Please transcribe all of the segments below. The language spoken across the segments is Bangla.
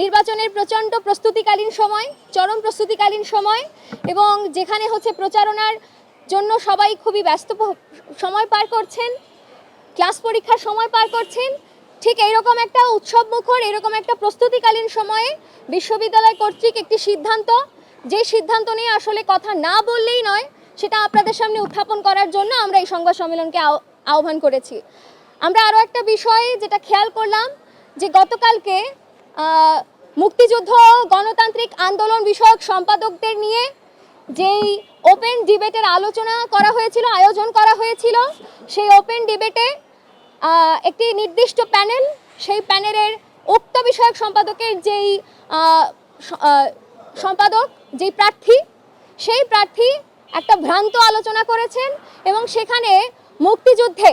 নির্বাচনের প্রচণ্ড প্রস্তুতিকালীন সময়, চরম প্রস্তুতিকালীন সময়, এবং যেখানে হচ্ছে প্রচারণার জন্য সবাই খুবই ব্যস্ত সময় পার করছেন, ক্লাস পরীক্ষার সময় পার করছেন, ঠিক এইরকম একটা উৎসব মুখর, এরকম একটা প্রস্তুতিকালীন সময়ে বিশ্ববিদ্যালয় কর্তৃক একটি সিদ্ধান্ত, যে সিদ্ধান্ত নিয়ে আসলে কথা না বললেই নয়, সেটা আপনাদের সামনে উত্থাপন করার জন্য আমরা এই সংবাদ সম্মেলনকে আহ্বান করেছি। আমরা আরও একটা বিষয় যেটা খেয়াল করলাম, যে গতকালকে মুক্তিযুদ্ধ, গণতান্ত্রিক আন্দোলন বিষয়ক সম্পাদকদের নিয়ে যেই ওপেন ডিবেটের আলোচনা করা হয়েছিল, আয়োজন করা হয়েছিল, সেই ওপেন ডিবেটে একটি নির্দিষ্ট প্যানেল, সেই প্যানেলের উক্ত বিষয়ক সম্পাদকের যেই সম্পাদক, যেই প্রার্থী, সেই প্রার্থী একটা ভ্রান্ত আলোচনা করেছেন এবং সেখানে মুক্তিযুদ্ধে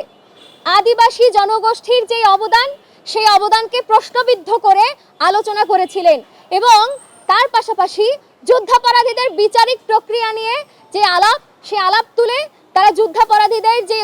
আদিবাসী জনগোষ্ঠীর যে অবদান সেই অবদানকে প্রশ্নবিদ্ধ করে আলোচনা করেছিলেন এবং তার পাশাপাশি যুদ্ধাপরাধীদের বিচারিক প্রক্রিয়া নিয়ে যে আলাপ, সে আলাপ তুলে তারা যুদ্ধাপরাধীদের যে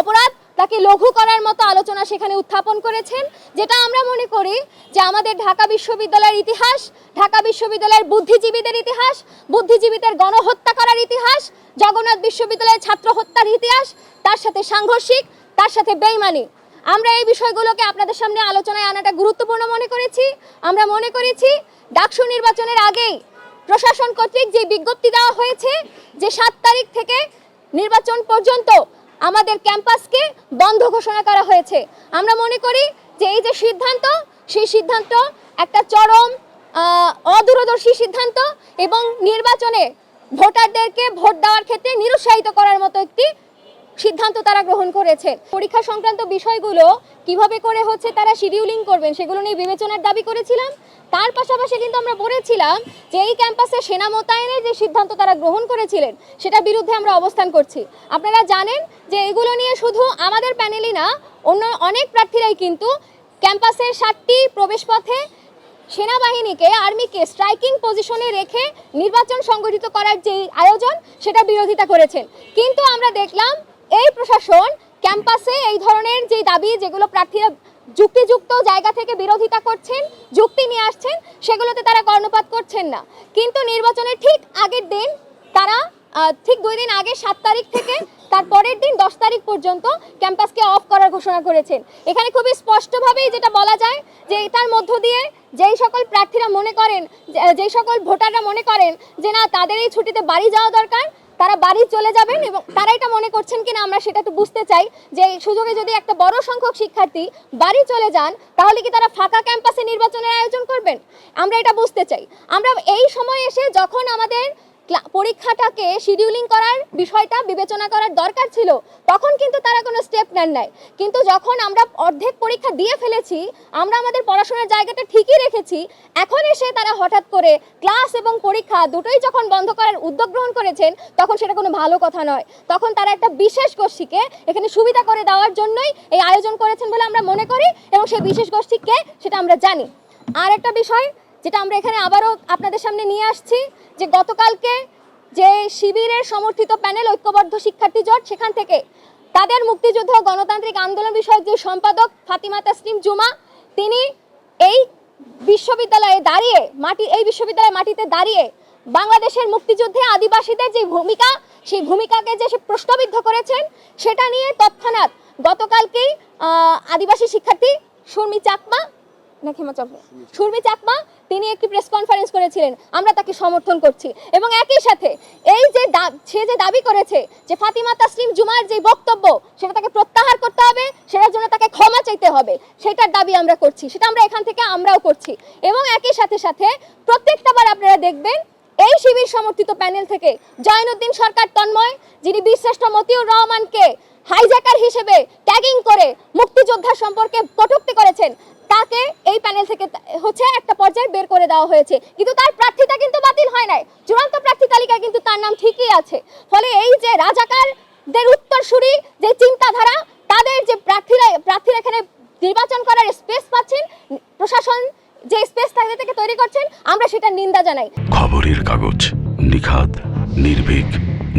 অপরাধ, তাকে লঘু করার মতো আলোচনা সেখানে উত্থাপন করেছেন। যেটা আমরা মনে করি যে আমাদের ঢাকা বিশ্ববিদ্যালয়ের ইতিহাস, ঢাকা বিশ্ববিদ্যালয়ের বুদ্ধিজীবীদের ইতিহাস, বুদ্ধিজীবীদের গণহত্যা করার ইতিহাস, জগন্নাথ বিশ্ববিদ্যালয়ের ছাত্র হত্যার ইতিহাস, তার সাথে সাংঘর্ষিক, তার সাথে বেইমানি। আমরা এই বিষয়গুলোকে আপনাদের সামনে আলোচনায় আনাটা গুরুত্বপূর্ণ মনে করেছি। আমরা মনে করেছি ডাকসু নির্বাচনের আগেই প্রশাসন কর্তৃক যে বিজ্ঞপ্তি দেওয়া হয়েছে যে সাত তারিখ থেকে নির্বাচন পর্যন্ত আমাদের ক্যাম্পাসকে বন্ধ ঘোষণা করা হয়েছে। আমরা মনে করি যে এই যে সিদ্ধান্ত, সেই সিদ্ধান্ত একটা চরম অদূরদর্শী সিদ্ধান্ত এবং নির্বাচনে ভোটারদেরকে ভোট দেওয়ার ক্ষেত্রে নিরুৎসাহিত করার মতো একটি সিদ্ধান্ত তারা গ্রহণ করেছেন পরীক্ষা সংক্রান্ত বিষয়গুলো কীভাবে করে হচ্ছে তারা শিডিউলিং করবেন সেগুলো নিয়ে বিবেচনার দাবি করেছিলাম। তার পাশাপাশি কিন্তু আমরা বলেছিলাম যে এই ক্যাম্পাসে সেনা মোতায়েনের যে সিদ্ধান্ত তারা গ্রহণ করেছিলেন, সেটার বিরুদ্ধে আমরা অবস্থান করছি। আপনারা জানেন যে এগুলো নিয়ে শুধু আমাদের প্যানেলই না, অন্য অনেক প্রার্থীরাই কিন্তু ক্যাম্পাসের সাতটি প্রবেশপথে সেনাবাহিনীকে আর্মিকে স্ট্রাইকিং পজিশনে রেখে নির্বাচন সংগঠিত করার যে আয়োজন, সেটা বিরোধিতা করেছেন। কিন্তু আমরা দেখলাম এই প্রশাসন ক্যাম্পাসে এই ধরনের যে দাবি, যেগুলো প্রার্থীরা যুক্তিযুক্ত জায়গা থেকে বিরোধিতা করছেন, যুক্তি নিয়ে আসছেন, সেগুলোতে তারা কর্ণপাত করছেন না। কিন্তু নির্বাচনের ঠিক আগের দিন তারা ঠিক দুই দিন আগে, সাত তারিখ থেকে তার পরের দিন, দশ তারিখ পর্যন্ত ক্যাম্পাসকে অফ করার ঘোষণা করেছেন। এখানে খুবই স্পষ্টভাবেই যেটা বলা যায় যে এটার মধ্য দিয়ে যেই সকল প্রার্থীরা মনে করেন যেই সকল ভোটাররা মনে করেন যে না, তাদের এই ছুটিতে বাড়ি যাওয়া দরকার তারা বাড়ি চলে যাবেন এবং তারা এটা মনে করছেন কিনা আমরা সেটা তো বুঝতে চাই যে সুযোগে যদি একটা বড় সংখ্যক শিক্ষার্থী বাড়ি চলে যান, তাহলে কি তারা ফাঁকা ক্যাম্পাসে নির্বাচনের আয়োজন করবেন? আমরা এটা বুঝতে চাই। আমরা এই সময় এসে যখন আমাদের পরীক্ষাটাকে শিডিউলিং করার বিষয়টা বিবেচনা করার দরকার ছিল, তখন কিন্তু তারা কোনো স্টেপ নেন নাই। কিন্তু যখন আমরা অর্ধেক পরীক্ষা দিয়ে ফেলেছি, আমরা আমাদের পড়াশোনার জায়গাটা ঠিকই রেখেছি, এখন এসে তারা হঠাৎ করে ক্লাস এবং পরীক্ষা দুটোই যখন বন্ধ করার উদ্যোগ গ্রহণ করেছেন, তখন সেটা কোনো ভালো কথা নয়। তখন তারা একটা বিশেষ গোষ্ঠীকে এখানে সুবিধা করে দেওয়ার জন্যই এই আয়োজন করেছেন বলে আমরা মনে করি এবং সেই বিশেষ গোষ্ঠীকে সেটা আমরা জানি। আর একটা বিষয় যেটা আমরা এখানে আবারও আপনাদের সামনে নিয়ে আসছি, যে গতকালকে যে শিবিরের সমর্থিত প্যানেল ঐক্যবদ্ধ শিক্ষার্থী জোট, সেখান থেকে তাদের মুক্তিযুদ্ধ গণতান্ত্রিক আন্দোলন বিষয়ক যে সম্পাদক ফাতিমা তাসলিম জুমা, তিনি এই বিশ্ববিদ্যালয়ে দাঁড়িয়ে মাটি, এই বিশ্ববিদ্যালয়ের মাটিতে দাঁড়িয়ে বাংলাদেশের মুক্তিযুদ্ধে আদিবাসীদের যে ভূমিকা, সেই ভূমিকাকে যে সে প্রশ্নবিদ্ধ করেছেন, সেটা নিয়ে তৎক্ষণাৎ গতকালকেই আদিবাসী শিক্ষার্থী শর্মী চাকমা না ক্ষমা শর্মী চাকমা, তিনি একটি প্রেস কনফারেন্স করেছিলেন। আমরা তাকে সমর্থন করছি। এবং একই সাথে এই যে সে যে দাবি করেছে যে ফাতিমা তাসলিম জুমার যে বক্তব্য, সেটা তাকে প্রত্যাহার করতে হবে, সেটার জন্য তাকে ক্ষমা চাইতে হবে, সেটার দাবি আমরা করছি, সেটা আমরা এখান থেকে আমরাও করছি। এবং একই সাথে সাথে প্রত্যেকটা বার আপনারা দেখবেন, এই শিবির সমর্থিত প্যানেল থেকে জয়নুদ্দিন সরকার তন্ময়, যিনি বীরশ্রেষ্ঠ মতিউর রহমানকে হাইজ্যাকার হিসেবে ট্যাগিং করে মুক্তিযোদ্ধা সম্পর্কে কটূক্তি করেছেন তাকে এই প্যানেল থেকে হচ্ছে একটা পর্যায়ে বের করে দেওয়া হয়েছে। কিন্তু তার প্রার্থীতা কিন্তু বাতিল হয় নাই। চূড়ান্ত প্রার্থী তালিকায় কিন্তু তার নাম ঠিকই আছে। ফলে এই যে রাজাকারদের উত্তরসূরি যে চিন্তাধারা, তাদের যে প্রার্থীরা প্রার্থীরা এখানে নির্বাচন করার স্পেস পাচ্ছেন, প্রশাসন যে স্পেস তাদের থেকে তৈরি করছেন, আমরা সেটা নিন্দা জানাই। খবরের কাগজ নিখাদ, নির্ভীক,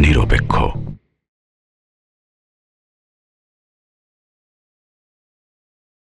নিরপেক্ষ।